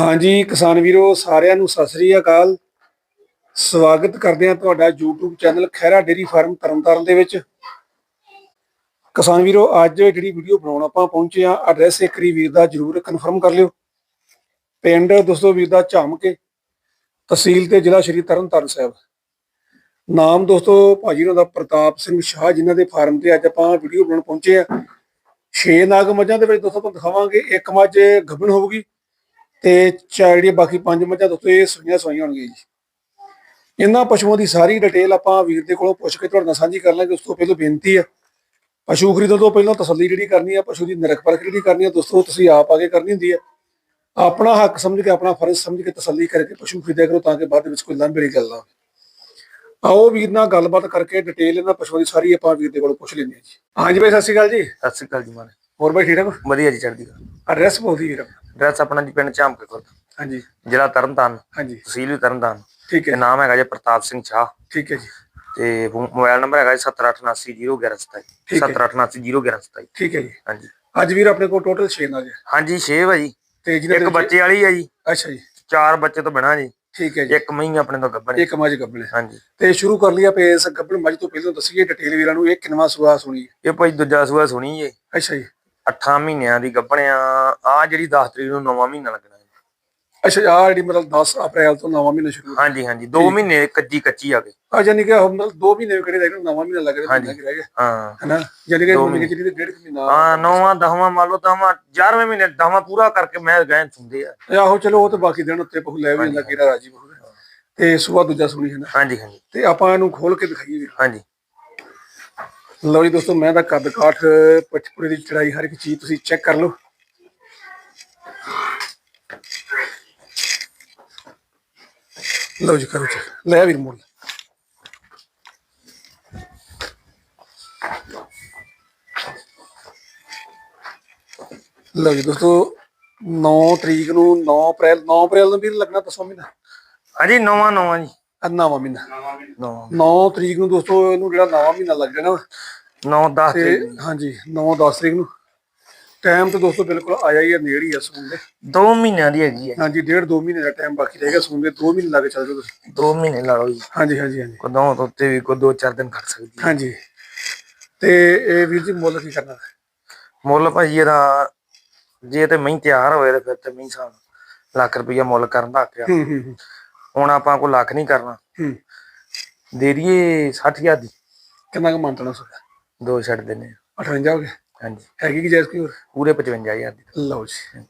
ਹਾਂਜੀ, ਕਿਸਾਨ ਵੀਰੋ, ਸਾਰਿਆਂ ਨੂੰ ਸਤਿ ਸ੍ਰੀ ਅਕਾਲ। ਸਵਾਗਤ ਕਰਦੇ ਹਾਂ ਤੁਹਾਡਾ YouTube channel Khaira dairy farm Tarn Taran ਦੇ ਵਿੱਚ। ਕਿਸਾਨ ਵੀਰੋ, ਅੱਜ ਜਿਹੜੀ ਵੀਡੀਓ ਬਣਾਉਣ ਆਪਾਂ ਪਹੁੰਚੇ ਆ ਐਡਰੈਸ ਇੱਕ ਵਾਰੀ ਵੀਰ ਦਾ ਜਰੂਰ ਕਨਫਰਮ ਕਰ ਲਿਓ। ਪਿੰਡ ਦੋਸਤੋ ਵੀਰ ਦਾ ਝਾਮਕੇ, ਤਹਿਸੀਲ ਤੇ ਜ਼ਿਲ੍ਹਾ ਸ਼੍ਰੀ ਤਰਨਤਾਰਨ ਸਾਹਿਬ। ਨਾਮ ਦੋਸਤੋ ਭਾਜੀ ਉਹਨਾਂ ਦਾ ਪ੍ਰਤਾਪ ਸਿੰਘ ਸ਼ਾਹ, ਜਿਨ੍ਹਾਂ ਦੇ ਫਾਰਮ ਤੇ ਅੱਜ ਆਪਾਂ ਵੀਡੀਓ ਬਣਾਉਣ ਪਹੁੰਚੇ ਆ ਛੇ ਨਾਗ ਮੱਝਾਂ ਦੇ ਵਿੱਚ ਦੋਸਤੋ ਤੁਹਾਨੂੰ ਦਿਖਾਵਾਂਗੇ, ਇੱਕ ਮੱਝ ਗੱਭਣ ਹੋਊਗੀ। ਤੇ ਚਾਰ ਜਿਹੜੀਆਂ ਬਾਕੀ ਪੰਜ ਮੱਝਾਂ ਦੋਸਤੋ ਇਹ ਸੂਈਆਂ ਸੂਈਆਂ ਹੋਣਗੀਆਂ ਜੀ। ਇਹਨਾਂ ਪਸ਼ੂਆਂ ਦੀ ਸਾਰੀ ਡਿਟੇਲ ਆਪਾਂ ਵੀਰ ਦੇ ਕੋਲੋਂ ਪੁੱਛ ਕੇ ਤੁਹਾਡੇ ਨਾਲ ਸਾਂਝੀ ਕਰ ਲਾਂਗੇ ਉਸ ਤੋਂ ਪਹਿਲਾਂ ਬੇਨਤੀ ਹੈ ਪਸ਼ੂ ਖਰੀਦਣ ਤੋਂ ਪਹਿਲਾਂ ਤਸੱਲੀ ਜਿਹੜੀ ਕਰਨੀ ਹੈ ਪਸ਼ੂ ਦੀ ਨਿਰਖ ਪਰਖ ਜਿਹੜੀ ਕਰਨੀ ਹੈ ਦੋਸਤੋ ਤੁਸੀਂ ਆਪ ਆ ਕੇ ਕਰਨੀ ਹੁੰਦੀ ਹੈ ਆਪਣਾ ਹੱਕ ਸਮਝ ਕੇ ਆਪਣਾ ਫਰਜ਼ ਸਮਝ ਕੇ ਤਸੱਲੀ ਕਰਕੇ ਪਸ਼ੂ ਖਰੀਦਿਆ ਕਰੋ ਤਾਂ ਕਿ ਬਾਅਦ ਵਿੱਚ ਕੋਈ ਲੰਬੇੜੀ ਗੱਲ ਨਾ ਹੋਵੇ। ਆਓ ਵੀਰ ਨਾਲ ਗੱਲਬਾਤ ਕਰਕੇ ਡਿਟੇਲ ਇਹਨਾਂ ਪਸ਼ੂਆਂ ਦੀ ਸਾਰੀ ਆਪਾਂ ਵੀਰ ਦੇ ਕੋਲੋਂ ਪੁੱਛ ਲੈਂਦੇ ਹਾਂ ਜੀ। ਹਾਂਜੀ ਬਾਈ ਸਤਿ ਸ਼੍ਰੀ ਅਕਾਲ ਜੀ। ਸਤਿ ਸ਼੍ਰੀ ਅਕਾਲ ਜੀ ਮਾਰੇ ਹੋਰ ਬਾਈ ਠੀਕ ਠਾਕ ਵਧੀਆ ਜੀ ਚੜ੍ਹਦੀ ਕਲਾ। ਐਡਰੈਸ ਬੋਲਦੀ ਵੀਰ। ਆਪਣਾ। ਐਡਰੈਸ ਆਪਣਾ ਜੀ ਪਿੰਡ ਝਾਮਕੇ ਕੋਲ। ਹਾਂਜੀ। ਜ਼ਿਲ੍ਹਾ ਤਰਨਤਾਰਨ। ਹਾਂਜੀ। ਤਹਿਸੀਲ ਵੀ ਤਰਨਤਾਰਨ। ਠੀਕ ਤੇ ਹੈ ਨਾਮ ਹੈਗਾ ਜੀ ਪ੍ਰਤਾਪ ਸਿੰਘ ਚਾਹ ਠੀਕ ਹੈ ਜੀ। ਤੇ ਮੋਬਾਈਲ ਨੰਬਰ ਹੈਗਾ ਜੀ 7889011127 ਠੀਕ ਹੈ। 7889011127 ਠੀਕ ਹੈ ਜੀ। ਹਾਂਜੀ। ਅੱਜ ਵੀਰ ਆਪਣੇ ਕੋਲ ਟੋਟਲ 6 ਨਾਗ ਹੈ ਹਾਂਜੀ 6 ਵਾ ਜੀ। ਤੇ ਇੱਕ ਬੱਚੇ ਵਾਲੀ ਹੈ ਜੀ। ਅੱਛਾ ਜੀ। ਚਾਰ ਬੱਚੇ ਤੋਂ ਬਿਨਾਂ ਜੀ। ਠੀਕ ਹੈ ਜੀ। ਇੱਕ ਮਹੀਂ ਆਪਣੇ ਤੋਂ ਗੱਭਣ ਇੱਕ ਮੱਝ ਗੱਬਣੇ ਹਾਂਜੀ। ਤੇ ਸ਼ੁਰੂ ਕਰ ਲਿਆ ਪੇ ਇਸ ਗੱਬਣ ਮੱਝ ਤੋਂ ਪਹਿਲਾਂ ਦੱਸੀਏ ਡਿਟੇਲ ਵੀਰਾਂ ਨੂੰ ਇਹ ਕਿੰਨਵਾ ਸੁਆ ਸੁਣੀ। ਇਹ ਭਾਈ ਦੂਜਾ ਸੂਆ ਸੁਣੀ ਜੀ। ਅੱਛਾ ਜੀ। 8 ਮਹੀਨਿਆਂ ਦੀ ਗੱਭਣਿਆ ਆ ਜਿਹੜੀ 10 ਤਰੀਕ ਨੂੰ 9ਵਾਂ ਮਹੀਨਾ ਲੱਗਣਾ ਜੀ ਅੱਛਾ ਆ ਜਿਹੜੀ ਮਤਲਬ 10 ਅਪ੍ਰੈਲ ਤੋਂ ਨਵਾਂ ਮਹੀਨਾ ਸ਼ੁਰੂ ਹਾਂਜੀ ਹਾਂਜੀ 2 ਮਹੀਨੇ ਕੱਚੀ ਕੱਚੀ ਆ ਗਏ। ਆ ਜਾਨੀ ਕਿ ਮਤਲਬ 2 ਮਹੀਨੇ ਕਿਹੜੇ ਰਹਿ ਗਏ ਨਵਾਂ ਮਹੀਨਾ ਲੱਗ ਰਿਹਾ। ਮਹੀਨਾ ਕਿ ਰਹਿ ਗਿਆ। ਹਾਂ। ਹੈਨਾ? ਜਾਨੀ ਕਿ ਮਹੀਨੇ ਮਹੀਨੇ। ਜਿਹੜੀ ਡੇਢ ਕੁ ਮਹੀਨਾ ਹਾਂ ਨੌਵਾਂ ਦਸਵਾਂ ਮੰਨ ਲਓ ਦਸਵਾਂ 11ਵੇਂ ਮਹੀਨੇ ਦਸਵਾਂ ਪੂਰਾ ਕਰਕੇ ਮੈਂ ਗਏ ਹੁੰਦੇ ਆ। ਆਹੋ ਚਲੋ ਉਹ ਤਾਂ ਬਾਕੀ ਦਿਨ ਉੱਤੇ ਪਹੁ ਲੈ ਵੀ ਜਾਂਦਾ ਕਿਹੜਾ ਰਾਜੀ ਬਹੁ। ਤੇ ਸੁਆ ਦੂਜਾ ਸੁਣੀ ਹੈ ਨਾ ਹਾਂਜੀ ਹਾਂਜੀ। ਤੇ ਆਪਾਂ ਇਹਨੂੰ ਖੋਲ ਕੇ ਦਿਖਾਈਏ ਹਾਂਜੀ। ਲਓ ਜੀ ਦੋਸਤੋ, ਮੈਂ ਤਾਂ ਕੱਦ ਕਾਠ ਪਟਪੁਰੇ ਦੀ ਚੜਾਈ ਹਰ ਇੱਕ ਚੀਜ਼ ਤੁਸੀਂ ਚੈੱਕ ਕਰ ਲਓ। ਲਓ ਜੀ, ਕਰੋ ਚੈੱਕ ਲੈ ਵੀਰ ਮੁੱਲ ਲਓ ਜੀ ਦੋਸਤੋ 9 ਤਰੀਕ ਨੂੰ 9 ਅਪ੍ਰੈਲ 9 ਅਪ੍ਰੈਲ ਨੂੰ ਵੀਰ ਲੱਗਣਾ ਦਸਵਾਂ ਮਹੀਨਾ। ਹਾਂਜੀ, ਨੌਵਾਂ ਨੌਵਾਂ ਜੀ। ਨਵਾਂ ਮਹੀਨਾ। ਨੌਵਾਂ 9 ਤਰੀਕ ਨੂੰ ਦੋਸਤੋ ਇਹਨੂੰ ਜਿਹੜਾ ਨਵਾਂ ਮਹੀਨਾ ਲੱਗ ਜਾਣਾ ਵਾ। 9 10 ਤੇ ਹਾਂਜੀ 9 10 ਤਰੀਕ ਨੂੰ। ਟਾਈਮ ਤੇ ਦੋਸਤੋ ਬਿਲਕੁਲ ਆਇਆ ਹੀ ਹੈ ਨੇੜ ਹੀ ਆ ਸੂਣ ਦੇ। 2 ਮਹੀਨਿਆਂ ਦੀ ਹੈਗੀ ਹੈ ਹਾਂਜੀ ਡੇਢ 2 ਮਹੀਨੇ ਦਾ ਟਾਈਮ ਬਾਕੀ ਰਹੇਗਾ ਸੂਣ ਦੇ। 2 ਮਹੀਨੇ ਲੱਗ ਚੱਲ ਜਾਓ ਤੁਸੀਂ। 2 ਮਹੀਨੇ ਲਾ ਲਓ ਜੀ। ਹਾਂਜੀ ਹਾਂਜੀ ਹਾਂਜੀ। ਕਦੋਂ ਤੋਂ ਉੱਤੇ ਵੀ ਕੋ 2-4 ਦਿਨ ਖੜ ਸਕਦੀ ਹੈ ਹਾਂਜੀ। ਤੇ ਇਹ ਵੀਰ ਜੀ ਮੁੱਲ ਕੀ ਕਰਨਾ? ਮੁੱਲ ਭਾਈ ਇਹਦਾ ਜੇ ਤੇ ਮਹੀਂ ਤਿਆਰ ਹੋਏ ਤੇ ਫਿਰ ਤੇ ਮਹੀਂ ਸਾਲ ਲੱਖ ਰੁਪਈਆ ਮੁੱਲ ਕਰਨ ਦਾ ਆਖਿਆ। ਹੂੰ ਹੂੰ ਹੂੰ, ਹੁਣ ਆਪਾਂ ਕੋ ਲੱਖ ਨਹੀਂ ਕਰਨਾ। ਹੂੰ। ਦੇ ਦਈਏ 60000 ਦੀ। ਕਿੰਨਾ ਕੁ ਮੰਨਣਾ ਸੋਦਾ ਦੋ ਛੱਡ ਦਿੰਨੇ ਆ। 58 ਹੋ ਗਿਆ? ਹਾਂਜੀ। ਹੈਗੀ ਕਿ ਜੈਸ ਕੀ ਹੋਰ? ਪੂਰੇ 55000 ਦੀ। ਲਓ ਜੀ।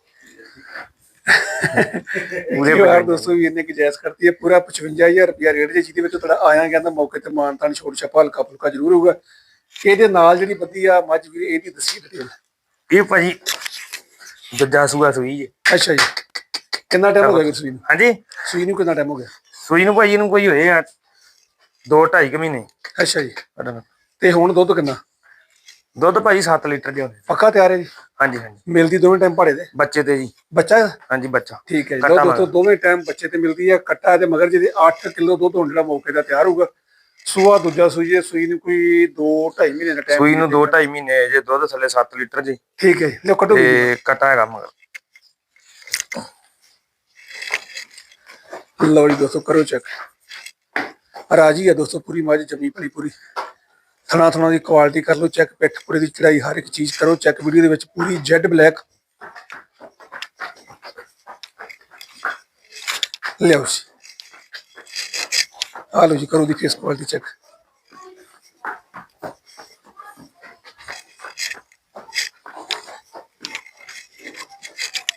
ਪੂਰੇ ਪੂਰੇ ਦੋਸਤੋ ਵੀ ਇਹਨੇ ਕਿ ਜੈਸ ਕਰਤੀ ਹੈ ਪੂਰਾ 55000 ਰੁਪਿਆ ਰੇਟ ਜੇ ਜਿਹਦੇ ਵਿੱਚ ਤੁਹਾਡਾ ਆਇਆ ਕਹਿੰਦਾ ਮੌਕੇ ਤੇ ਮਾਨਤਾਨ ਛੋੜ ਛਪਾ ਹਲਕਾ ਫੁਲਕਾ ਜ਼ਰੂਰ ਹੋਊਗਾ। ਇਹਦੇ ਨਾਲ ਜਿਹੜੀ ਬੱਦੀ ਆ ਮੱਝ ਵੀਰ ਇਹਦੀ ਦੱਸੀ ਡਿਟੇਲ ਇਹ ਭਾਜੀ ਦੂਜਾ ਸੂਆ ਸੂਈ ਜੇ। ਅੱਛਾ ਜੀ। ਕਿੰਨਾ ਟਾਈਮ ਹੋ ਗਿਆ ਸੂਈ ਨੂੰ? ਹਾਂਜੀ। ਸੂਈ ਨੂੰ ਕਿੰਨਾ ਟਾਈਮ ਹੋ ਗਿਆ? ਸੂਈ ਨੂੰ ਭਾਜੀ ਨੂੰ ਕੋਈ ਹੋਏ ਆ ਦੋ ਢਾਈ ਕੁ ਮਹੀਨੇ। ਅੱਛਾ ਜੀ। ਤੇ ਹੁਣ ਦੁੱਧ ਕਿੰਨਾ? ਦੁੱਧ ਭਾਜੀ 7 ਲੀਟਰ ਦੇ ਹੁੰਦੇ ਪੱਕਾ ਤਿਆਰ ਹੈ ਜੀ? ਹਾਂਜੀ ਹਾਂਜੀ। ਮਿਲਦੀ ਦੋਵੇਂ ਟਾਈਮ ਭਾੜੇ ਦੇ ਬੱਚੇ ਤੇ ਜੀ। ਬੱਚਾ? ਹਾਂਜੀ ਬੱਚਾ। ਠੀਕ ਹੈ ਜੀ। ਕੱਟਾ ਦੋਸਤੋ ਦੋਵੇਂ ਟਾਈਮ ਬੱਚੇ ਤੇ ਮਿਲਦੀ ਹੈ ਕੱਟਾ ਤੇ ਮਗਰ ਜਿਹਦੇ 8 ਕਿਲੋ ਦੁੱਧ ਹੋਣ ਜਿਹੜਾ ਮੌਕੇ ਦਾ ਤਿਆਰ ਹੋਊਗਾ। ਸੂਆ ਦੂਜਾ ਸੂਈ ਹੈ ਸੂਈ ਨੂੰ ਕੋਈ 2 2.5 ਮਹੀਨੇ ਦਾ ਟਾਈਮ ਸੂਈ ਨੂੰ ਦੋ ਢਾਈ ਮਹੀਨੇ ਜੇ ਦੁੱਧ ਥੱਲੇ 7 ਲੀਟਰ ਜੀ। ਠੀਕ ਹੈ ਕੱਢੋ ਵੀਰ ਤੇ ਕਟਾ ਹੈਗਾ ਮਗਰ। ਲਓ ਜੀ ਦੋਸਤੋ ਕਰੋ ਚੈੱਕ ਰਾਜੀ ਹੈ ਦੋਸਤੋ ਪੂਰੀ ਮੱਝ ਜਮੀ ਭਲੀ ਪੂਰੀ ਥਣਾ ਥਣਾ ਦੀ ਕੁਆਲਿਟੀ ਕਰ ਲਓ ਚੈੱਕ ਪਿੱਠ ਪੂਰੇ ਦੀ ਚੜਾਈ ਹਰ ਇੱਕ ਚੀਜ਼ ਕਰੋ ਚੈੱਕ ਵੀਡੀਓ ਦੇ ਵਿੱਚ ਪੂਰੀ ਜੈਡ ਬਲੈਕ ਲਿਆਓ ਜੀ ਆ ਲਓ ਜੀ ਕਰੋ ਦੀ ਫੇਸ ਕੁਆਲਿਟੀ ਚੈੱਕ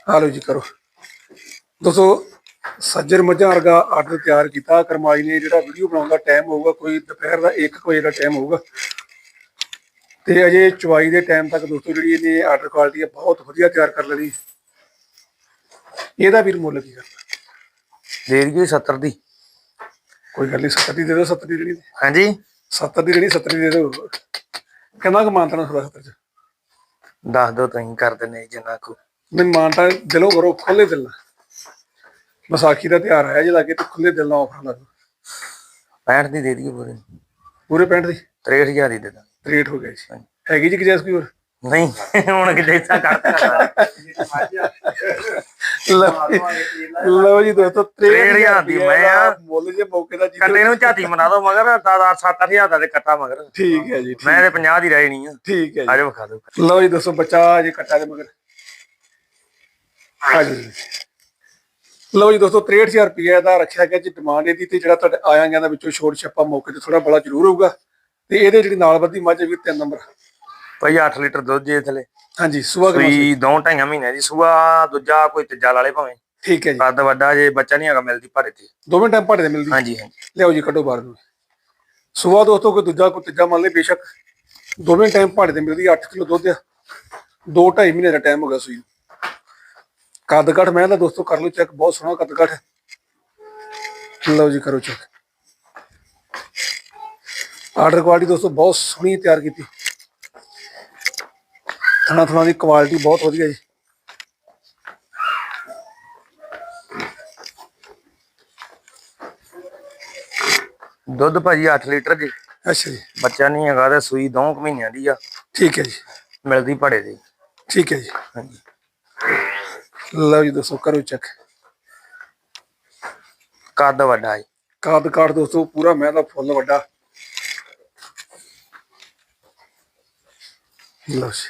ਆ ਲਓ ਜੀ ਕਰੋ ਦੋਸਤੋ ਸੱਜਰ ਮੱਝਾਂ ਵਰਗਾ ਆਰਡਰ ਤਿਆਰ ਕੀਤਾ। ਕਰਮਾਈ ਨੇ ਜਿਹੜਾ ਵੀਡੀਓ ਬਣਾਉਣ ਦਾ ਟਾਈਮ ਹੋਊਗਾ ਕੋਈ ਦੁਪਹਿਰ ਦਾ 1 ਵਜੇ ਦਾ ਟਾਈਮ ਹੋਊਗਾ। ਤੇ ਅਜੇ ਚਵਾਈ ਦੇ ਟਾਈਮ ਤੱਕ ਦੋਸਤੋ ਜਿਹੜੀ ਇਹਨੇ ਆਰਡਰ ਕੁਆਲਿਟੀ ਆ ਬਹੁਤ ਵਧੀਆ ਤਿਆਰ ਕਰ ਲੈਣੀ। ਇਹਦਾ ਵੀਰ ਮੁੱਲ ਕੀ ਕਰਦਾ? ਦੇ ਦਈਏ 70 ਦੀ। ਕੋਈ ਗੱਲ ਨਹੀਂ 70 ਦੀ ਦੇ ਦਿਓ 70 ਦੀ ਜਿਹੜੀ ਹਾਂਜੀ। 70 ਦੀ ਜਿਹੜੀ 70 ਦੀ ਦੇ ਦਿਓ। ਕਿੰਨਾ ਕੁ ਮਾਨਤਾ ਥੋੜਾ 70 ਚ? ਦੱਸ ਦੋ ਤੁਸੀਂ ਕਰ ਦਿੰਨੇ ਜਿੰਨਾ ਕੋ। ਨਹੀਂ ਮਾਨਤਾ ਦਿਲੋਂ ਕਰੋ ਖੁੱਲੇ ਦਿਲ ਨਾਲ। ਵਿਸਾਖੀ ਦਾ ਤਿਉਹਾਰ ਆਇਆ ਜੇ ਲਾਗੇ ਤੇ ਖੁੱਲੇ ਦਿਲ ਨਾਲ ਆਫਰ ਲਾ ਦਿਓ 65 ਦੀ ਦੇ ਦਈਏ ਪੂਰੇ। ਪੂਰੇ 65 ਦੀ? 63000 ਦੀ ਦੇ ਦਾਂਗੇ। ਰੇਟ ਹੋ ਗਿਆ ਜੀ। ਹੈਗੀ ਜੀ ਕਿ ਜੈਸ ਕੋਈ ਹੋਰ? ਨਹੀਂ ਹੁਣ ਕਿ ਜੈਸਾ ਕਰਤਾ ਲਓ ਜੀ- ਜੀ ਦੋਸਤੋ 63,000 ਦੀ ਮੈਂ ਆ। ਮੁੱਲ ਜੇ ਮੌਕੇ ਦਾ ਜਿੱਥੇ ਕੱਟੇ ਨੂੰ ਝਾਤੀ ਮਨਾ ਦੋ ਮਗਰ 7-8000 ਦਾ ਤੇ ਕੱਟਾ ਮਗਰ। ਠੀਕ ਹੈ ਜੀ ਠੀਕ- ਮੈਂ ਤੇ 50 ਦੀ ਰਹਿ ਨਹੀਂ ਆ। ਠੀਕ ਹੈ ਜੀ। ਆਜੋ ਵਿਖਾ ਦੋ ਲਓ ਜੀ ਦੋਸਤੋ ਬੱਚਾ ਜੇ ਕੱਟਾ ਦੇ ਮਗਰ। ਹਾਂਜੀ। ਲਓ ਜੀ ਦੋਸਤੋ 63000 ਰੁਪਏ ਦਾ ਰੱਖਿਆ ਗਿਆ ਜੀ ਡਿਮਾਂਡ ਇਹਦੀ ਤੇ ਜਿਹੜਾ ਤੁਹਾਡੇ ਆਇਆ ਗਿਆ ਦਾ ਵਿੱਚੋਂ ਛੋਟ ਛੱਪਾ ਮੌਕੇ ਤੇ ਥੋੜਾ ਬੜਾ ਜ਼ਰੂਰ ਹੋਊਗਾ। ਤੇ ਇਹਦੇ ਜਿਹੜੀ ਨਾਲ ਵੱਧੀ ਮੱਝ ਵੀ 3 ਨੰਬਰ। ਭਾਈ 8 ਲੀਟਰ ਦੁੱਧ ਜੇ ਥਲੇ ਹਾਂਜੀ ਸੁਬਾ ਕਰਨਾ ਸੂਈ ਦੋ ਢਾਈਆਂ ਮਹੀਨੇ ਦੀ ਸੂਆ ਦੂਜਾ ਕੋਈ ਤੀਜਾ ਲਾਲੇ ਭਾਵੇਂ। ਠੀਕ ਹੈ ਜੀ। ਕੱਦ ਵੱਡਾ ਜੇ ਬੱਚਾ ਨਹੀਂ ਹੈਗਾ ਮਿਲਦੀ ਭਾਰੇ ਤੇ। ਦੋਵੇਂ ਟਾਈਮ ਭਾੜੇ ਦੇ ਮਿਲਦੀ। ਹਾਂਜੀ ਹਾਂਜੀ। ਲਿਆਓ ਜੀ ਕੱਢੋ ਬਾਹਰ ਨੂੰ। ਸੁਬਾ ਦੋਸਤੋ ਕੋਈ ਦੂਜਾ ਕੋਈ ਤੀਜਾ ਮੰਨ ਲੈ ਬੇਸ਼ੱਕ। ਦੋਵੇਂ ਟਾਈਮ ਭਾੜੇ ਦੇ ਮਿਲਦੀ 8 ਕਿਲੋ ਦੁੱਧ ਆ। 2 2.5 ਮਹੀਨੇ ਦਾ ਟਾਈਮ ਹੋ ਗਿਆ ਸੂਈ ਨੂੰ। ਕੱਦ ਕੱਠ ਮੈਂ ਤਾਂ ਦੋਸਤੋ ਕਰ ਲਓ ਚੈੱਕ ਬਹੁਤ ਸੋਹਣਾ ਕੱਦ ਕੱਠ ਹੈ। ਲਓ ਜੀ ਕਰੋ ਚੈੱਕ ਆਰਡਰ ਕੁਆਲਿਟੀ ਦੋਸਤੋ ਬਹੁਤ ਸੋਹਣੀ ਤਿਆਰ ਕੀਤੀ। ਥਣਾ ਥਣਾ ਦੀ ਕੁਆਲਿਟੀ ਬਹੁਤ ਵਧੀਆ ਜੀ। ਦੁੱਧ ਭਾਜੀ 8 ਲੀਟਰ ਜੀ। ਅੱਛਾ ਜੀ। ਬੱਚਾ ਨਹੀਂ ਹੈਗਾ ਤੇ ਸੂਈ ਦੋ ਕੁ ਮਹੀਨਿਆਂ ਦੀ ਆ। ਠੀਕ ਹੈ ਜੀ। ਮਿਲਦੀ ਭਾੜੇ ਦੀ। ਠੀਕ ਹੈ ਜੀ। ਹਾਂਜੀ। ਲਓ ਜੀ ਦੋਸਤੋ ਕਰੋ ਚੈੱਕ ਕੱਦ ਵੱਡਾ ਜੀ। ਕਾਦ ਕਾਰਡ ਦੋਸਤੋ ਪੂਰਾ ਮੈਂ ਦਾ ਫੁੱਲ ਵੱਡਾ। ਲਓ ਜੀ।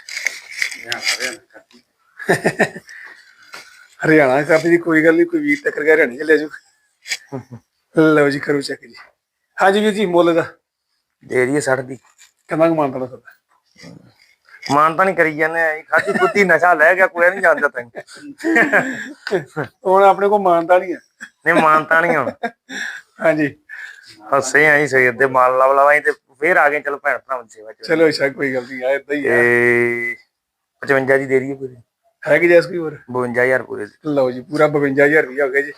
ਹਰਿਆਣਾ ਕਰਦੀ ਜੀ ਕੋਈ ਗੱਲ ਨਹੀਂ ਕੋਈ ਵੀਰ ਟੱਕਰ ਗਿਆ ਹਰਿਆਣੇ ਲੈ ਜਾਓ ਲਓ ਜੀ ਕਰੋ ਚੈੱਕ ਜੀ। ਹਾਂਜੀ ਵੀਰ ਜੀ ਮੁੱਲ ਦਾ। ਦੇ ਰਹੀ 60 ਦੀ। ਕਿੰਨਾ ਕੁ ਮਾਨਤਾ ਤੁਹਾਡਾ? ਮਾਨ ਤਾਂ ਨਹੀਂ ਕਰੀ ਜਾਂਦੇ ਆ ਖਾਦੀ ਕੁੱਤੀ ਨਸ਼ਾ ਲੈ ਗਿਆ ਕੋਈ ਨਹੀਂ ਜਾਣਦਾ ਤੈਨੂੰ। ਹੁਣ ਆਪਣੇ ਕੋਲ ਮਾਨਤਾ ਨਹੀਂ ਹੈ। ਨਹੀਂ ਮਾਨ ਤਾਂ ਨਹੀਂ ਹੁਣ। ਹਾਂਜੀ। ਹੱਸੇ ਆਈ ਸਵੇਰ ਦੇ ਮਾਲ ਲਵ ਲਵਾਈ ਤੇ ਫੇਰ ਆ ਗਏ ਚਲੋ ਭੈਣ ਭਰਾਵਾਂ ਦੀ ਸੇਵਾ ਚ ਚਲੋ ਅੱਛਾ ਕੋਈ ਗੱਲ ਨਹੀਂ ਆ ਇਦਾਂ ਹੀ ਤੇ 55 ਦੀ ਦੇ ਰਹੀ ਹੈ ਪੂਰੀ? ਹੈ ਕਿ ਜੈਸ ਕੋਈ ਹੋਰ? 52000 ਪੂਰੇ ਲਓ ਜੀ ਪੂਰਾ 52000 ਰੁਪਇਆ ਹੋ ਗਿਆ ਜੀ।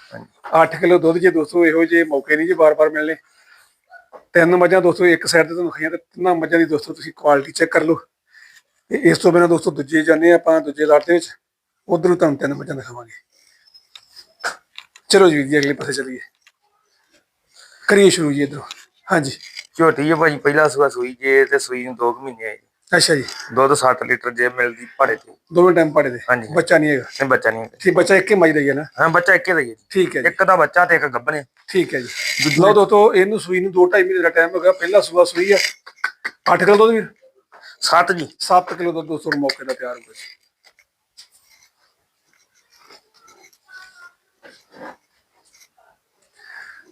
8 ਕਿਲੋ ਦੁੱਧ ਜੇ ਦੋਸਤੋ ਇਹੋ ਜਿਹੇ ਮੌਕੇ ਨਹੀਂ ਜੀ ਬਾਰ-ਬਾਰ ਮਿਲਨੇ ਤਿੰਨ ਮੱਝਾਂ ਦੋਸਤੋ ਇੱਕ ਸਾਈਡ ਤੇ ਤੁਹਾਨੂੰ ਖਾਈਆਂ ਤੇ ਤਿੰਨਾਂ ਮੱਝਾਂ ਦੀ ਦੋਸਤੋ ਤੁਸੀਂ ਕੁਆਲਿਟੀ ਚੈੱਕ ਕਰ ਲਓ। ਤੇ ਇਸ ਤੋਂ ਬਿਨਾਂ ਦੋਸਤੋ ਦੂਜੇ ਜਾਂਦੇ ਆਪਾਂ ਦੂਜੇ ਲਾਟ ਦੇ ਵਿੱਚ। ਉਧਰ ਤੁਹਾਨੂੰ ਤਿੰਨ ਮੱਝਾਂ ਦਿਖਾਵਾਂਗੇ। ਚਲੋ ਜੀ ਅਗਲੇ ਪਾਸੇ ਚੱਲੀਏ। ਕਰੀਏ ਸ਼ੁਰੂ ਜੀ ਇਧਰੋਂ। ਹਾਂਜੀ। ਝੋਟੀ ਹੈ ਭਾਜੀ ਪਹਿਲਾ ਸੂਆ ਸੂਈ ਜੇ ਤੇ ਸੂਈ ਨੂੰ 2 ਮਹੀਨੇ ਆਏ ਅੱਛਾ ਜੀ। ਦੁੱਧ 7 ਲੀਟਰ ਜੇ ਮਿਲਦੀ ਭਾੜੇ ਤੇ। ਦੋਵੇਂ ਟਾਈਮ ਪਾੜੇ ਦੇ ਹਾਂਜੀ। ਬੱਚਾ ਨਹੀਂ ਹੈਗਾ। ਨਹੀਂ ਬੱਚਾ ਨਹੀਂ ਹੈਗਾ। ਠੀਕ ਬੱਚਾ ਇੱਕ ਮੱਝ ਦਾ ਹੀ ਹੈ ਨਾ? ਹਾਂ ਬੱਚਾ ਇੱਕੇ ਦਾ ਹੀ ਹੈ ਠੀਕ ਹੈ ਜੀ। ਇੱਕ ਦਾ ਬੱਚਾ ਤੇ ਇੱਕ ਗੱਭਣ। ਹੈ ਠੀਕ ਹੈ ਜੀ। ਲਓ ਦੋਸਤੋ ਇਹਨੂੰ ਸੂਈ ਨੂੰ 2.5 ਮਹੀਨੇ ਦਾ ਟਾਈਮ ਹੋ ਗਿਆ। ਪਹਿਲਾ ਸੂਆ ਸੂਈ ਆ। 8 ਕਿਲੋ ਦੁੱਧ ਵੀਰ। 7 ਜੀ। 7 ਕਿਲੋ ਦੁੱਧ ਦੋਸਤੋ ਮੌਕੇ ਦਾ ਤਿਆਰ ਹੋ ਗਿਆ ਜੀ।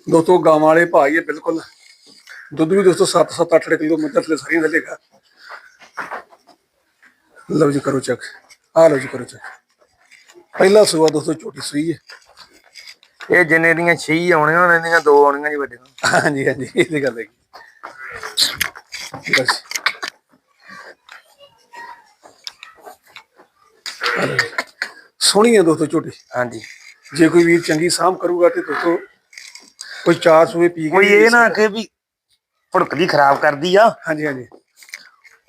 ਦੋਸਤੋ ਗਾਵਾਂ ਵਾਲੇ ਭਾਈ ਇਹ ਬਿਲਕੁਲ ਦੁੱਧ ਵੀ ਦੋਸਤੋ 7 7 8 ਕਿਲੋ ਮੱਝ ਥਲੇ ਸਾਰੀਆਂ ਥੱਲੇਗਾ ਲਓ ਜੀ ਕਰੋ ਚੈੱਕ ਆ ਲਓ ਜੀ ਕਰੋ ਚੈੱਕ ਪਹਿਲਾ ਸੂਆ ਦੋਸਤੋ ਛੋਟੀ ਸੂਈ ਹੈ। ਇਹ ਜਿੰਨੇ ਦੀਆਂ 6 ਆਉਣੀਆਂ ਉਹਨਾਂ ਦੀਆਂ ਦੋ ਆਉਣੀਆਂ ਜੀ ਵੱਡੇ। ਹਾਂਜੀ ਹਾਂਜੀ ਇਹ ਤੇ ਗੱਲ ਹੈਗੀ। ਬਸ। ਸੋਹਣੀ ਹੈ ਦੋਸਤੋ ਝੋਟੀ। ਹਾਂਜੀ। ਜੇ ਕੋਈ ਵੀਰ ਚੰਗੀ ਸਾਂਭ ਕਰੂਗਾ ਤੇ ਦੋਸਤੋ ਕੋਈ ਚਾਰ ਸੂਏ ਪੀ ਕੇ ਕੋਈ ਇਹ ਨਾ ਕਿ ਵੀ ਭੁੜਕਦੀ ਖਰਾਬ ਕਰਦੀ ਆ। ਹਾਂਜੀ ਹਾਂਜੀ।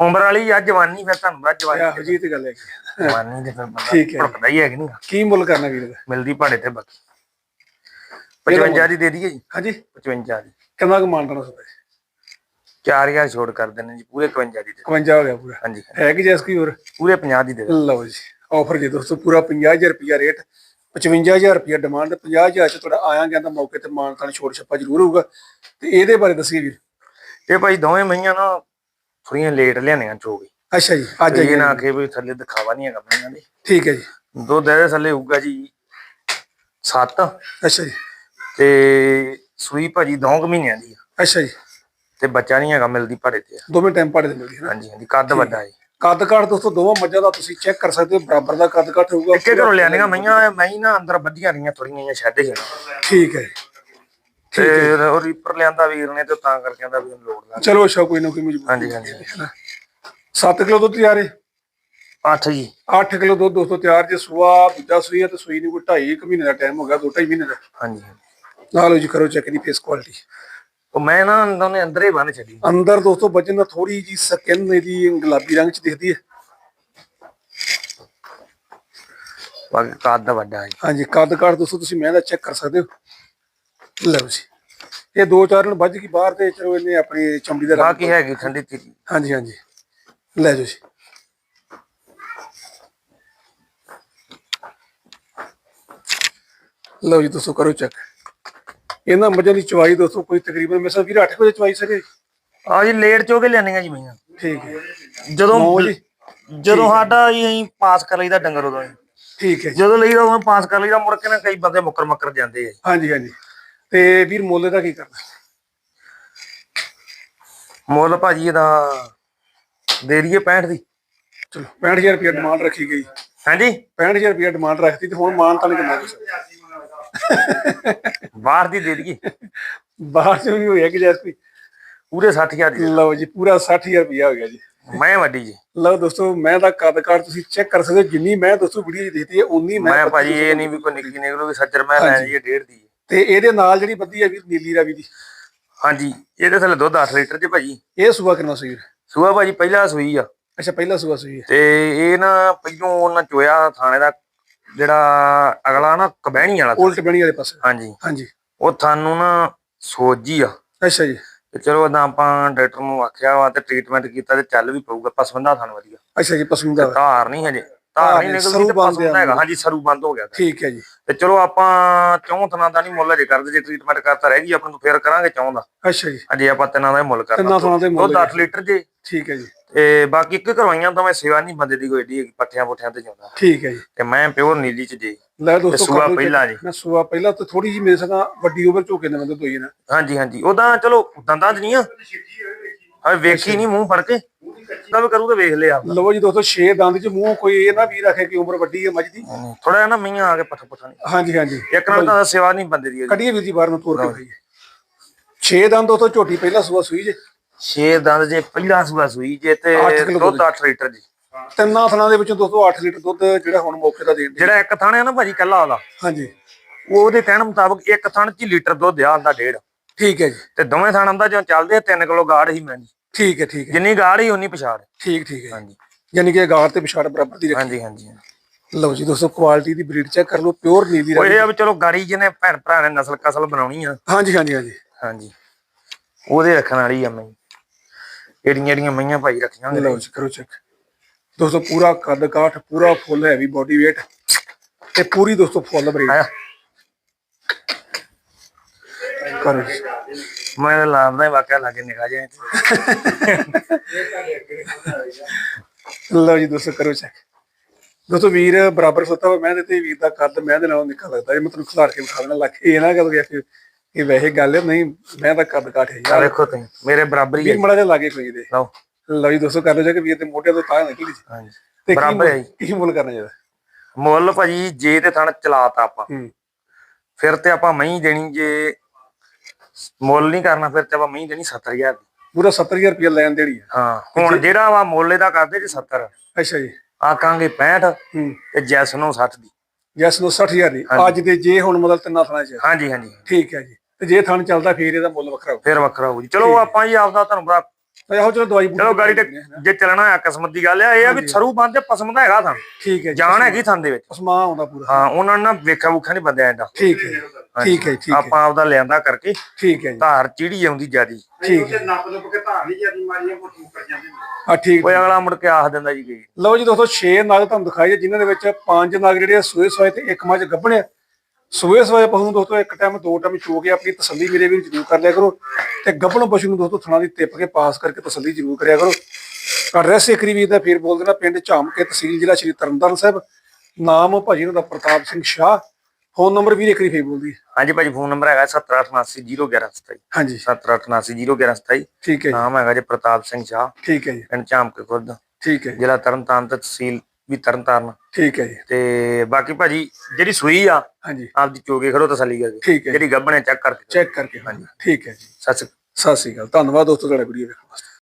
ਉਮਰ ਵਾਲੀ ਆ ਜਵਾਨੀ ਫਿਰ ਤੁਹਾਨੂੰ ਬਾਅਦ ਜਵਾਨੀ ਇਹੋ ਜੀ ਤੇ ਗੱਲ ਹੈਗੀ ਜਵਾਨੀ ਦੇ ਫਿਰ ਬੰਦਾ ਠੀਕ ਹੈ। ਭੁੜਕਦਾ ਹੀ ਹੈ ਕਿ ਨਹੀਂ ਕੀ ਮੁੱਲ ਕਰਨਾ ਵੀਰ ਦਾ? ਮਿਲਦੀ ਭਾੜੇ ਤੇ ਬਾਕੀ। 55 ਦੀ ਦੇ ਦਈਏ ਜੀ। ਹਾਂਜੀ। 55 ਦੀ। ਕਿੰਨਾ ਕੁ ਮਾਨਤਾ ਨਾ ਸੋਦਾ 4000 ਛੋੜ ਕਰ ਦਿੰਦੇ ਜੀ ਪੂਰੇ 51 ਦੀ ਦੇ 51 ਹੋ ਗਿਆ ਪੂਰਾ। ਹਾਂਜੀ ਹੈ ਕਿ ਜੈਸ ਕੀ ਹੋਰ? ਪੂਰੇ 50 ਦੀ ਦੇ। ਲਓ ਜੀ। ਆਫਰ ਜੀ ਦੋਸਤੋ ਪੂਰਾ 50000 ਰੁਪਿਆ ਰੇਟ 55000 ਰੁਪਿਆ ਡਿਮਾਂਡ 50000 ਚ ਤੁਹਾਡਾ ਆਇਆ ਗਿਆ ਤਾਂ ਮੌਕੇ ਤੇ ਮਾਨ ਤਾਂ ਛੋੜ ਛੱਪਾ ਜ਼ਰੂਰ ਹੋਊਗਾ। ਤੇ ਇਹਦੇ ਬਾਰੇ ਦੱਸੀਏ ਵੀਰ। ਇਹ ਭਾਈ ਦੋਵੇਂ ਮਈਆਂ ਨਾ ਥੋੜੀਆਂ ਲੇਟ ਲਿਆਣੀਆਂ ਚੋਗੀ ਅੱਛਾ ਜੀ ਅੱਜ ਇਹ ਨਾ ਆਖੇ ਵੀ ਥੱਲੇ ਦਿਖਾਵਾ ਨਹੀਂ ਹੈਗਾ ਮਈਆਂ ਦੇ। ਠੀਕ ਹੈ ਜੀ। ਦੁੱਧ ਇਹਦੇ ਥੱਲੇ ਹੋਊਗਾ ਜੀ 7 ਅੱਛਾ ਜੀ। ਤੇ ਸੂਈ ਭਾਜੀ 2 ਮਹੀਨਿਆਂ ਦੀ ਅੱਛਾ ਜੀ। ਤੇ ਬੱਚਾ ਨਹੀਂ ਹੈਗਾ ਮਿਲਦੀ ਭਾੜੇ ਤੇ। ਦੋਵੇਂ ਟਾਈਮ ਪਾੜੇ ਦੇ ਮਿਲਦੀ ਹੈ ਹਾਂਜੀ ਹਾਂਜੀ ਕੱਦ ਵੱਡਾ ਹੈ ਕੱਦ ਕਾਠ ਦੋਸਤੋ ਦੋਵਾਂ ਮੱਝਾਂ ਦਾ ਤੁਸੀਂ ਚੈੱਕ ਕਰ ਸਕਦੇ ਹੋ ਬਰਾਬਰ ਦਾ ਕੱਦ ਕਾਠ ਹੋਊਗਾ ਇੱਕੇ ਘਰੋਂ ਲਿਆਣੀਆਂ ਮਈਆਂ ਮੈਂ ਨਾ ਅੰਦਰ ਵੱਧੀਆਂ ਰਹੀਆਂ ਥੋੜੀਆਂ ਜਿਹੀਆਂ ਛੱਡ ਜਾਣਾ ਠੀਕ ਹੈ। ਤੇ ਉਹ ਰੀਪਰ ਲਿਆਂਦਾ ਵੀਰ ਨੇ ਤੇ ਤਾਂ ਕਰਕੇ ਕਹਿੰਦਾ ਵੀ ਉਹਨੂੰ ਲੋੜ ਲਾ ਚਲੋ ਅੱਛਾ ਕੋਈ ਨਾ ਕੋਈ ਮਜਬੂਰੀ ਹਾਂਜੀ ਹਾਂਜੀ। 7 ਕਿਲੋ ਦੁੱਧ ਤਿਆਰ ਹੈ? 8 ਜੀ। 8 ਕਿਲੋ ਦੁੱਧ ਦੋਸਤੋ ਤਿਆਰ ਜੇ ਸੂਆ ਦੂਜਾ ਸੂਈ ਹੈ ਤੇ ਸੂਈ ਨੂੰ ਕੋਈ 2.5 ਮਹੀਨੇ ਦਾ ਟਾਈਮ ਹੋ ਗਿਆ 2.5 ਮਹੀਨੇ ਦਾ। ਹਾਂਜੀ ਨਾਲ ਲਓ ਜੀ ਕਰੋ ਚੈੱਕ ਦੀ ਫੇਸ ਕੁਆਲਿਟੀ ਉਹ ਮੈਂ ਨਾ ਉਹਨੇ ਅੰਦਰ ਹੀ ਬੰਨ ਛੱਡੀ। ਅੰਦਰ ਦੋਸਤੋ ਵਜਨ ਦਾ ਥੋੜੀ ਜੀ ਸਕਿਨ ਇਹਦੀ ਗੁਲਾਬੀ ਰੰਗ ਚ ਦਿਖਦੀ ਹੈ। ਬਾਕੀ ਕੱਦ ਵੱਡਾ ਹੈ। ਹਾਂਜੀ ਕੱਦ ਕਾਠ ਦੋਸਤੋ ਤੁਸੀਂ ਮੈਂ ਦਾ ਚੈੱਕ ਕਰ ਸਕਦੇ ਹੋ। ਲਓ ਜੀ। ਇਹ ਦੋ ਚਾਰ ਦਿਨ ਵੱਜ ਗਈ ਬਾਹਰ ਤੇ ਚਲੋ ਇਹਨੇ ਆਪਣੀ ਚਮੜੀ ਦਾ ਬਾਕੀ ਹੈਗੀ ਠੰਡੀ ਤੀਰੀ। ਹਾਂਜੀ ਹਾਂਜੀ। ਲੈ ਜਾਓ ਜੀ। ਲਓ ਜੀ ਦੋਸਤੋ ਕਰੋ ਚੈੱਕ ਇਹਨਾਂ ਮੱਝਾਂ ਦੀ ਚਵਾਈ ਦੋਸਤੋ ਕੋਈ ਤਕਰੀਬਨ ਮੇਰੇ ਸਾਹ ਵੀਰ 8 ਵਜੇ ਚਵਾਈ ਸਕੇ ਆ ਜੀ ਲੇਟ ਚੋ ਕੇ ਲਿਆਨੀਆਂ ਜੀ ਮਈਆਂ ਠੀਕ ਹੈ। ਜਦੋਂ ਜਦੋਂ ਸਾਡਾ ਅਸੀਂ ਪਾਸ ਕਰ ਲਈਦਾ ਡੰਗਰ ਉਦੋਂ। ਠੀਕ ਹੈ। ਜਦੋਂ ਲਈਦਾ ਉਦੋਂ ਪਾਸ ਕਰ ਲਈਦਾ ਮੁੜ ਕੇ ਨਾ ਕਈ ਬੰਦੇ ਮੁੱਕਰ ਮੁੱਕਰ ਜਾਂਦੇ ਆ। ਹਾਂਜੀ ਹਾਂਜੀ। ਤੇ ਵੀਰ ਮੁੱਲ ਦਾ ਕੀ ਕਰਨਾ? ਮੁੱਲ ਭਾਜੀ ਇਹਦਾ ਦੇ ਦਈਏ 65 ਦੀ। ਚਲੋ 65000 ਰੁਪਏ ਡਿਮਾਂਡ ਰੱਖੀ ਗਈ। ਹਾਂਜੀ। 65000 ਰੁਪਏ ਡਿਮਾਂਡ ਰੱਖਤੀ ਤੇ ਹੁਣ ਮਾਨ ਤਾਂ ਨਹੀਂ ਕਿੰਨਾ ਕੁਛ। ਬਾਹਰ ਦੀ ਦੇ ਦਈਏ। ਬਾਹਰ ਚ ਵੀ ਹੋਇਆ ਕਿ ਜੈਸ ਕੋਈ ਪੂਰੇ 60000 ਦੀ ਲਓ ਜੀ ਪੂਰਾ 60000 ਰੁਪਇਆ ਹੋ ਗਿਆ ਜੀ। ਮੈਂ ਵੱਡੀ ਜੀ। ਲਓ ਦੋਸਤੋ ਮੈਂ ਦਾ ਕੱਦ ਕਾਰ ਤੁਸੀਂ ਚੈੱਕ ਕਰ ਸਕਦੇ ਜਿੰਨੀ ਮੈਂ ਦੋਸਤੋ ਵੀਡੀਓ ਦਿੱਤੀ ਹੈ ਉਨੀ ਮੈਂ ਮੈਂ ਭਾਜੀ ਇਹ ਨਹੀਂ ਵੀ ਕੋਈ ਨਿੱਕੀ ਨਿਕਲੂਗੀ ਸੱਜਰ ਮੈਂ ਲੈਣ ਜੀ ਡੇਢ ਦੀ। ਤੇ ਇਹਦੇ ਨਾਲ ਜਿਹੜੀ ਬੱਦੀ ਹੈ ਵੀਰ ਨੀਲੀ ਰਾਵੀ ਦੀ। ਹਾਂਜੀ ਇਹਦੇ ਥੱਲੇ ਦੁੱਧ 8 ਲੀਟਰ ਚ ਭਾਜੀ। ਇਹ ਸੂਆ ਕਿੰਨਾ ਸੀ ਵੀਰ ਸੂਆ ਭਾਜੀ ਪਹਿਲਾ ਸੂਈ ਆ। ਅੱਛਾ ਪਹਿਲਾ ਸੂਆ ਸੂਈ ਤੇ ਇਹ ਨਾ ਪਹਿਲੋਂ ਉਹਨਾਂ ਚੋਇਆ ਥਾਣੇ ਦਾ ਜਿਹੜਾ ਅਗਲਾ ਨਾ ਕਬਹਿਣੀ ਵਾਲਾ ਉਲਟ ਬਣੀ ਵਾਲੇ ਪਾਸੇ। ਹਾਂਜੀ। ਹਾਂਜੀ। ਉਹ ਤੁਹਾਨੂੰ ਨਾ ਸੋਜੀ ਆ। ਅੱਛਾ ਜੀ। ਤੇ ਚਲੋ ਇਦਾਂ ਆਪਾਂ ਡਾਕਟਰ ਨੂੰ ਆਖਿਆ ਵਾ ਤੇ ਟ੍ਰੀਟਮੈਂਟ ਕੀਤਾ ਤੇ ਚੱਲ ਵੀ ਪਊਗਾ ਪਸਵੰਦਾ ਥਾਣ ਵਧੀਆ। ਅੱਛਾ ਜੀ ਪਸੰਦ ਦਾ ਧਾਰ ਨਹੀਂ ਹਜੇ। ਧਾਰ ਨਹੀਂ ਨਿਕਲਦੀ ਤੇ ਆ ਹੈਗਾ। ਹਾਂਜੀ ਸਰੂ ਬੰਦ ਹੋ ਗਿਆ ਠੀਕ ਹੈ ਜੀ। ਤੇ ਚਲੋ ਆਪਾਂ ਚੌਂ ਥਣਾ ਦਾ ਨਹੀਂ ਮੁੱਲ ਜੇ ਕਰਦੇ ਜੇ ਟ੍ਰੀਟਮੈਂਟ ਕਰਤਾ ਰਹਿ ਗਈ ਆਪਾਂ ਨੂੰ ਫੇਰ ਕਰਾਂਗੇ ਚੌਂ ਦਾ। ਅੱਛਾ ਜੀ। ਅਜੇ ਆਪਾਂ ਤਿੰਨਾਂ ਦਾ ਮੁੱਲ ਕਰਨਾ ਤਿੰਨਾਂ ਥਣਾਂ ਦੇ ਮੁੱਲ ਦੁੱਧ 8 ਲੀਟਰ ਜੇ। ਠੀਕ ਹੈ ਜੀ। ਤੇ ਬਾਕੀ ਇੱਕ ਕਰਵਾਈਆਂ ਤਾਂ ਮੈਂ ਸੇਵਾ ਨਹੀਂ ਬੰਦੇ ਦੀ ਕੋਈ ਏਡੀ ਪੱਠਿਆਂ ਪੁੱਠਿਆਂ ਤੇ ਜਾਂਦਾ ਠੀਕ ਹੈ ਜੀ। ਤੇ ਮੈਂ ਪਿਓਰ ਨੀਲੀ ਚ ਜੇ। ਲੈ ਦੋਸਤੋ ਸੂਆ ਪਹਿਲਾਂ। ਜੀ। ਮੈਂ ਸੂਆ ਪਹਿਲਾਂ ਤੇ ਥੋੜੀ ਜੀ ਮੇਰੇ ਸਗਾ ਵੱਡੀ ਉਮਰ ਝੋਕੇ ਨੇ ਬੰਦੇ ਦੋਈ ਨਾ। ਹਾਂਜੀ ਹਾਂਜੀ। ਉਹਦਾ ਚਲੋ ਦੰਦਾਂ ਚ ਨਹੀਂ ਆ। ਹਾਂ ਵੇਖੀ ਨਹੀਂ ਮੂੰਹ ਫੜ ਕੇ। ਵੀ ਕਰੂ ਤੇ ਵੇਖ ਲਿਆ ਲਓ ਜੀ ਦੋਸਤੋ 6 ਦੰਦ ਚ ਮੂੰਹ ਕੋਈ ਇਹ ਨਾ ਵੀ ਰੱਖੇ ਕਿ ਉਮਰ ਵੱਡੀ ਹੈ ਮੱਝ ਦੀ। ਥੋੜਾ ਜਿਹਾ ਨਾ ਮੀਆਂ ਆ ਕੇ ਪੱਠ ਪੁੱਠਾ ਨਹੀਂ। ਹਾਂਜੀ ਹਾਂਜੀ। ਇੱਕ ਨਾਲ ਤਾਂ ਸੇਵਾ ਨਹੀਂ ਬੰਦੇ ਦੀ। ਕੱਢੀਏ ਵੀਰ ਜੀ ਬਾਹਰ ਨੂੰ ਤੋਰ ਕੇ ਖਾਈਏ। 6 ਦੰਦ ਦੋਸਤੋ ਝੋਟੀ ਪਹਿਲਾਂ ਸੂਆ ਸੂਈ ਜੇ। ਛੇ ਦੰਦ ਜੇ ਪਹਿਲਾ ਸੂਆ ਸੂਈ ਜੇ ਤੇ ਦੁੱਧ। 8 ਲੀਟਰ ਜੀ। ਤਿੰਨਾਂ ਥਣਾਂ ਦੇ ਵਿੱਚੋਂ ਦੋਸਤੋ 8 ਲੀਟਰ ਦੁੱਧ ਜਿਹੜਾ ਹੁਣ ਮੌਕੇ ਦਾ ਦੇਣ ਜਿਹੜਾ ਇੱਕ ਥਣ ਹੈ ਨਾ ਭਾਜੀ ਕੱਲਾ ਉਹਦਾ ਹਾਂਜੀ। ਉਹ ਉਹਦੇ ਕਹਿਣ ਮੁਤਾਬਕ ਇੱਕ ਥਣ ਚ ਲੀਟਰ ਦੁੱਧ ਆ ਡੇਢ। ਠੀਕ ਹੈ ਜੀ। ਤੇ ਦੋਵੇਂ ਥਣ ਆਂਦਾ ਜਦੋਂ ਚੱਲਦੇ 3 ਕਿਲੋ ਗਾੜ ਹੀ ਮੈਂ ਠੀਕ ਹੈ ਠੀਕ ਹੈ। ਜਿੰਨੀ ਗਾੜ ਹੀ ਉਨੀ ਪਛਾੜ। ਠੀਕ ਠੀਕ ਹੈ ਹਾਂਜੀ। ਯਾਨੀ ਕਿ ਗਾਰ ਤੇ ਵਿਛਾੜ ਬਰਾਬਰ ਦੀ ਰੱਖੀ। ਹਾਂਜੀ ਹਾਂਜੀ ਲਓ ਜੀ ਦੋਸਤੋ ਕੁਆਲਿਟੀ ਦੀ ਬਰੀਡ ਚੈੱਕ ਕਰ ਲਓ ਪਿਓਰ ਨੀਲੀ ਉਹ ਰਾਵੀ ਇਹ ਆ ਵੀ ਚਲੋ ਗਾੜੀ ਜਿਹਨੇ ਭੈਣ ਭਰਾ ਨੇ ਨਸਲ ਕਸਲ ਬਣਾਉਣੀ ਆ। ਹਾਂਜੀ ਹਾਂਜੀ ਹਾਂਜੀ। ਹਾਂਜੀ। ਉਹਦੇ ਰੱਖਣ ਵਾਲੀ ਆ ਮੈਂ। ਜਿਹੜੀਆਂ ਜਿਹੜੀਆਂ ਮਈਆਂ ਭਾਈ ਰੱਖੀਆਂ ਹੁੰਦੀਆਂ ਲਓ ਜੀ ਕਰੋ ਚੈੱਕ ਦੋਸਤੋ ਪੂਰਾ ਕੱਦ ਕਾਠ ਪੂਰਾ ਫੁੱਲ ਹੈਵੀ ਬੋਡੀ weight ਤੇ ਪੂਰੀ ਦੋਸਤੋ ਫੁੱਲ ਬਰੀਡ ਆਇਆ ਕਰੋ। ਮੈਂ ਤਾਂ ਲਾਉਂਦਾ ਹੀ ਵਾਕਿਆ ਲਾਗੇ ਨਿਕਾ ਜਾਏ ਲਓ ਜੀ ਦੋਸਤੋ ਕਰੋ ਚੈੱਕ ਦੋਸਤੋ ਵੀਰ ਬਰਾਬਰ ਸੁੱਤਾ ਵਾ ਮੈਂ ਤੇ ਵੀਰ ਦਾ ਕੱਦ ਮੈਂ ਦੇ ਨਾਲੋਂ ਨਿਕਲ ਲੱਗਦਾ। ਜੇ ਮੈਂ ਤੁਹਾਨੂੰ ਖਿਲਾਰ ਕੇ ਵਿਖਾ ਦੇਣਾ ਇਹ ਨਾ ਕਹੋ ਕਿ ਇਹ ਵੈਸੇ ਗੱਲ ਹੈ ਨਹੀਂ ਮੈਂ ਤਾਂ ਕੱਦ ਕਾਠ ਹੈ ਯਾਰ ਵੇਖੋ ਤੁਸੀਂ ਮੇਰੇ ਬਰਾਬਰ ਹੀ ਵੀਰ ਮੜਾ ਜਿਹਾ ਲਾਗੇ ਕੋਈ ਦੇ। ਲਓ। ਲਓ ਜੀ ਦੋਸਤੋ ਕਰ ਲਓ ਜੇ ਕਿ ਵੀਰ ਦੇ ਮੋਢਿਆਂ ਤੋਂ ਤਾਂ ਨਿਕਲੀ ਜੀ। ਹਾਂਜੀ। ਤੇ ਬਰਾਬਰ ਹੈ। ਕੀ ਮੁੱਲ ਕਰਨਾ ਚਾਹੀਦਾ ਮੁੱਲ ਭਾਜੀ ਜੇ ਤੇ ਥਣ ਚਲਾਤਾ ਆਪਾਂ। ਫਿਰ ਤੇ ਆਪਾਂ ਮਹੀਂ ਦੇਣੀ ਜੇ ਮੁੱਲ ਨਹੀਂ ਕਰਨਾ ਫਿਰ ਤੇ ਆਪਾਂ ਮਹੀਂ ਦੇਣੀ 70000 ਦੀ। ਪੂਰਾ 70000 ਰੁਪਏ ਲੈਣ ਦੇਣੀ ਹੈ ਹਾਂ ਹੁਣ ਜਿਹੜਾ ਵਾ ਮੁੱਲ ਇਹਦਾ ਕਰਦੇ ਜੀ 70 ਅੱਛਾ ਜੀ। ਆਕਾਂਗੇ 65 ਹੂੰ। ਤੇ ਜੈਸ ਨੂੰ 60 ਦੀ। ਜੈਸ ਨੂੰ 60000 ਦੀ। ਅੱਜ ਦੇ ਜੇ ਹੁਣ ਮਤਲਬ ਤਿੰਨਾਂ ਥਾਂ ਚ ਹਾਂਜੀ ਹਾਂਜੀ। ਠੀਕ ਹੈ ਜੀ। ਤੇ ਜੇ ਥਣ ਚੱਲਦਾ ਫੇਰ ਇਹਦਾ ਮੁੱਲ ਵੱਖਰਾ ਹੋਊ ਫਿਰ ਵੱਖਰਾ ਹੋਊ ਜੀ। ਚਲੋ ਆਪਾਂ ਜੀ ਆਪਦਾ ਤੁਹਾਨੂੰ ਬੜਾ ਇਹੋ ਚਲੋ ਦਵਾਈ ਚਲੋ ਗਾੜੀ ਤੇ ਆ। ਜੇ ਚੱਲਣਾ ਹੈ ਕਿਸਮਤ ਦੀ ਗੱਲ ਆ ਇਹ ਆ ਵੀ ਸਰੂ ਬੰਦ ਤੇ ਪਸੰਦ ਹੈਗਾ ਥਾਂ। ਠੀਕ ਹੈ ਜਾਨ ਹੈਗੀ ਥਾਂ ਦੇ ਵਿੱਚ। ਉਸਮਾ ਆਉਂਦਾ ਪੂਰਾ। ਹਾਂ ਉਹਨਾਂ ਨੇ ਨਾ ਵੇਖਿਆ ਵੂਖਿਆ ਨਹੀਂ ਬੰਦਿਆ ਐਡਾ ਠੀਕ ਹੈ ਠੀਕ ਹੈ ਠੀਕ ਹੈ। ਆਪਾਂ ਆਪਦਾ ਲਿਆਂਦਾ ਕਰਕੇ ਠੀਕ ਹੈ ਜੀ। ਧਾਰ ਚੀੜੀ ਆਉਂਦੀ ਜਿਆਦੀ। ਠੀਕ ਹੈ। ਨੱਪ ਨੁੱਪ ਕੇ ਧਾਰ ਨਹੀਂ ਜਾਂਦੀ ਮਾਰੀਆਂ ਮੋਟੀ ਮੁੱਕਰ ਜਾਂਦੀ ਹਾਂ ਠੀਕ ਕੋਈ ਅਗਲਾ ਮੁੜ ਕੇ ਆਖ ਦਿੰਦਾ ਜੀ ਕਿ ਲਓ ਜੀ ਦੋਸਤੋ 6 ਨਗ ਤੁਹਾਨੂੰ ਦਿਖਾਈ ਜਿਨ੍ਹਾਂ ਦੇ ਵਿੱਚ ਪੰਜ ਨਗ ਜਿਹੜੇ ਆ ਸੂਏ ਸੋਏ ਤੇ ਇੱਕ ਮੱਝ ਗੱਭਣ ਆ। ਸੂਏ ਸੋਏ ਪਸ਼ੂ ਨੂੰ ਦੋਸਤੋ ਇੱਕ ਟਾਈਮ ਦੋ ਟਾਈਮ ਚੋ ਕੇ ਆਪਣੀ ਤਸੱਲੀ ਮੇਰੇ ਵੀ ਜ਼ਰੂਰ ਕਰ ਲਿਆ ਕਰੋ ਤੇ ਗੱਭਣ ਪਸ਼ੂ ਨੂੰ ਦੋਸਤੋ ਥਣਾ ਦੀ ਟਿੱਪ ਕੇ ਪਾਸ ਕਰਕੇ ਤਸੱਲੀ ਜ਼ਰੂਰ ਕਰਿਆ ਕਰੋ। ਐਡਰੈਸ ਇੱਕ ਵਾਰੀ ਵੀਰ ਦਾ ਫੇਰ ਬੋਲ ਦੇਣਾ ਪਿੰਡ ਝਾਮਕੇ ਤਹਿਸੀਲ ਜ਼ਿਲ੍ਹਾ ਸ਼੍ਰੀ ਤਰਨਤਾਰਨ ਸਾਹਿਬ। ਨਾਮ ਭਾਜੀ ਦਾ ਪ੍ਰਤਾਪ ਸਿੰਘ ਸ਼ਾਹ। ਫੋਨ ਨੰਬਰ ਵੀਰ ਇੱਕ ਵਾਰੀ ਫੇਰ ਬੋਲਦੀ ਹਾਂਜੀ ਭਾਜੀ ਫੋਨ ਨੰਬਰ ਹੈਗਾ 7888011127 ਹਾਂਜੀ। 7888011127 ਠੀਕ ਹੈ ਜੀ। ਨਾਮ ਹੈਗਾ ਜੀ ਪ੍ਰਤਾਪ ਸਿੰਘ ਸ਼ਾਹ। ਠੀਕ ਹੈ ਜੀ। ਪਿੰਡ ਝਾਮਕੇ ਖੁਰਦ। ਠੀਕ ਹੈ ਜੀ। ਜ਼ਿਲ੍ਹਾ ਤਰਨਤਾਰਨ ਤੇ ਤਹਿਸੀਲ ਵੀ ਤਰਨਤਾਰਨ। ਠੀਕ ਹੈ ਜੀ। ਤੇ ਬਾਕੀ ਭਾਜੀ ਜਿਹੜੀ ਸੂਈ ਆ ਹਾਂਜੀ। ਆਪਦੀ ਚੋਗੇ ਖੜੋ ਤਸੱਲੀ ਕਰਕੇ। ਠੀਕ ਹੈ ਜਿਹੜੀ ਗੱਭਣੇ ਚੈੱਕ ਕਰਕੇ। ਚੈੱਕ ਕਰਕੇ ਹਾਂਜੀ। ਠੀਕ ਹੈ ਜੀ। ਸੱਚ ਸਤਿ ਸ਼੍ਰੀ ਅਕਾਲ। ਧੰਨਵਾਦ ਦੋਸਤੋ ਤੁਹਾਡਾ ਵੀਡੀਓ ਵੇਖਣ ਵਾਸਤੇ।